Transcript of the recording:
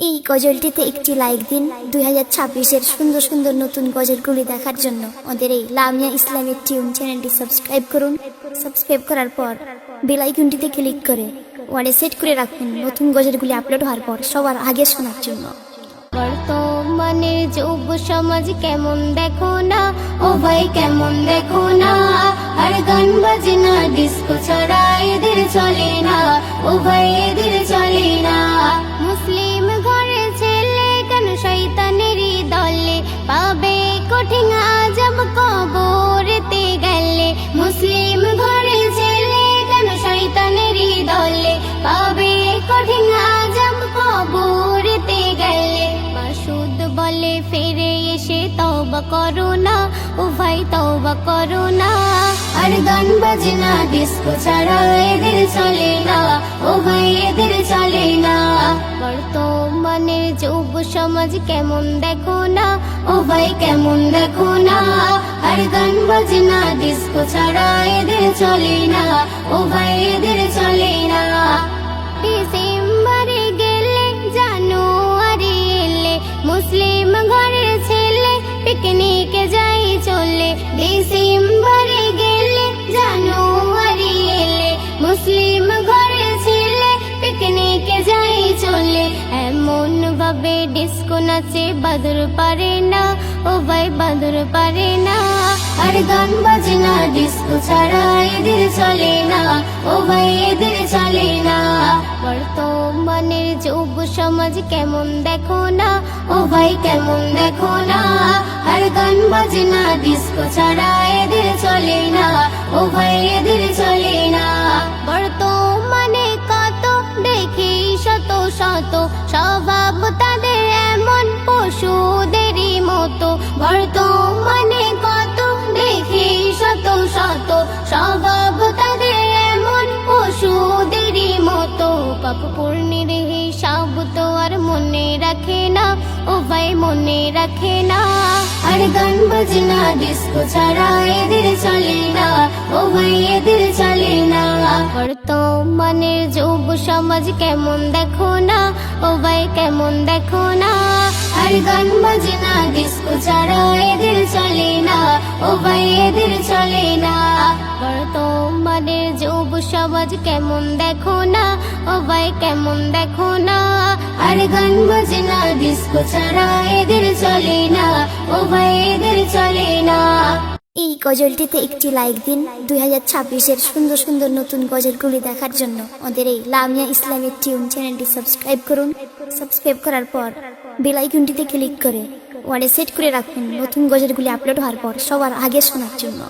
এই গজলটিতে একটি লাইক দিন দুই হাজার ছাব্বিশের সুন্দর সুন্দর নতুন গজলগুলি দেখার জন্য। আমাদের এই লামিয়া ইসলামের টিউন চ্যানেলটি সাবস্ক্রাইব করুন। সাবস্ক্রাইব করার পর বেল আইকনটিতে ক্লিক করে ওয়ানে সেট করে রাখুন নতুন গজলগুলি আপলোড হওয়ার পর সবার আগে শোনার জন্য। বর্তমানের যুব সমাজ কেমন দেখো না? ও ভাই, কেমন দেখো না? আর গান বাজে না ডিস্কো ছাড়া এদের চলে না। ও ভাই, এদের চলে না। বলে ফিরে এসে তওবা করো না ও ভাই তওবা করো না। আর গান বাজে না ডিস্কো ছাড়া এদের চলে না ও ভাই এদের চলে না। বর্তমানের যুব সমাজ কেমন দেখো না ও ভাই কেমন দেখো না। আর গান বাজে না ডিস্কো ছাড়া এদের চলে না ও ভাই এদের চলে পিকনিকে যাই চলে। ডিসেম্বরে গেলে, জানুয়ারি এলে, মুসলিম ঘরে ছেলে পিকনিকে যাই চলে। এমন ভাবে ডিস্কো নাচে, বাদুর পারে না, ও ভাই বাদুর পারে না। আর গান বাজে ডিস্কো ছাড়া এদের চলে না। ও ভাই, এদের চলে না। বর্তমানের যুব সমাজ কেমন দেখো না? ও ভাই, কেমন দেখো না? আর গান বাজে ডিস্কো ছাড়া এদের চলে না। ও ভাই, এদের চলে না। বর্তমানে কত দেখি শত শত, স্বভাব তাদের এমন পশুদেরই মতো। বর্তমানে স্বভাব তাদের এমন। পশুদেরই মতো পাপ পূর্ণের হিসাব তো আর মনে রাখে না ও ভাই মনে রাখে না। আর গান বাজে না ডিস্কো ছাড়া এদের চলে না ও ভাই এদের চলে না। বর্তমানের যুব সমাজ কেমন দেখো না ও ভাই কেমন দেখো না। আর গান বাজে না ডিস্কো ছাড়া এদের চলে না ও ভাই এদের চলে না। বর্তমানের যুব সমাজ কেমন দেখো না? ও ভাই, কেমন দেখো না? আর গান বাজে না ডিস্কো ছাড়া এদের চলে না। ও ভাই, এদের চলে না। এই গজলটিতে একটি লাইক দিন দুই হাজার ছাব্বিশের সুন্দর সুন্দর নতুন গজলগুলি দেখার জন্য। আমাদের এই লামিয়া ইসলামিক টিউন চ্যানেলটি সাবস্ক্রাইব করুন। সাবস্ক্রাইব করার পর বেল আইকনটিতে ক্লিক করে ওয়ানে সেট করে রাখুন। নতুন গজলগুলি আপলোড হওয়ার পর সবার আগে শোনার জন্য।